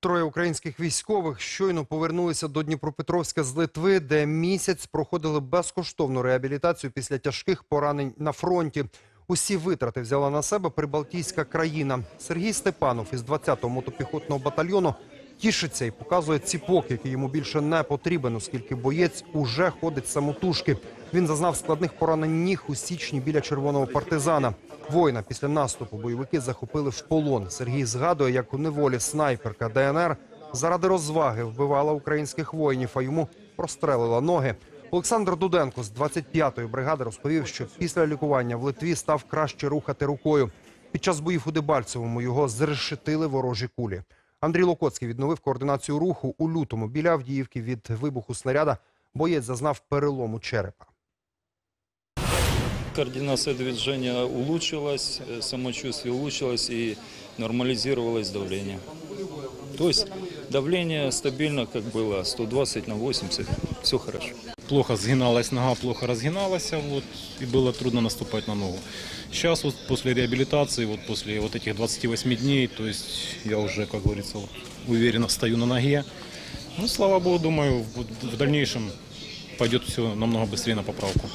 Троє українських військових щойно повернулися до Дніпропетровська з Литви, де місяць проходили безкоштовну реабілітацію після тяжких поранень на фронті. Усі витрати взяла на себе прибалтійська країна. Сергій Степанов із 20-го мотопіхотного батальйону тішиться і показує ціпок, який йому більше не потрібен, оскільки боєць уже ходить самотужки. Він зазнав складних поранень ніг у січні біля червоного партизана. Воїна після наступу бойовики захопили в полон. Сергій згадує, як у неволі снайперка ДНР заради розваги вбивала українських воїнів, а йому прострелила ноги. Олександр Дуденко з 25-ї бригади розповів, що після лікування в Литві став краще рухати рукою. Під час боїв у Дебальцевому його зрешетили ворожі кулі. Андрій Локоцький відновив координацію руху у лютому біля Авдіївки від вибуху снаряда. Боєць зазнав перелому черепа. Координация движения улучшилась, э, самочувствие улучшилось и нормализировалось давление. То давление стабильно, как было, 120 на 80, все хорошо. плохо сгиналась нога, плохо разгиналась, вот, и было трудно наступать на ногу. Сейчас вот после реабилитации, вот после вот этих 28 дней, то есть я уже, как говорится, уверенно стою на ноге. Ну, слава богу, думаю, вот в дальнейшем пойдет все намного быстрее на поправку.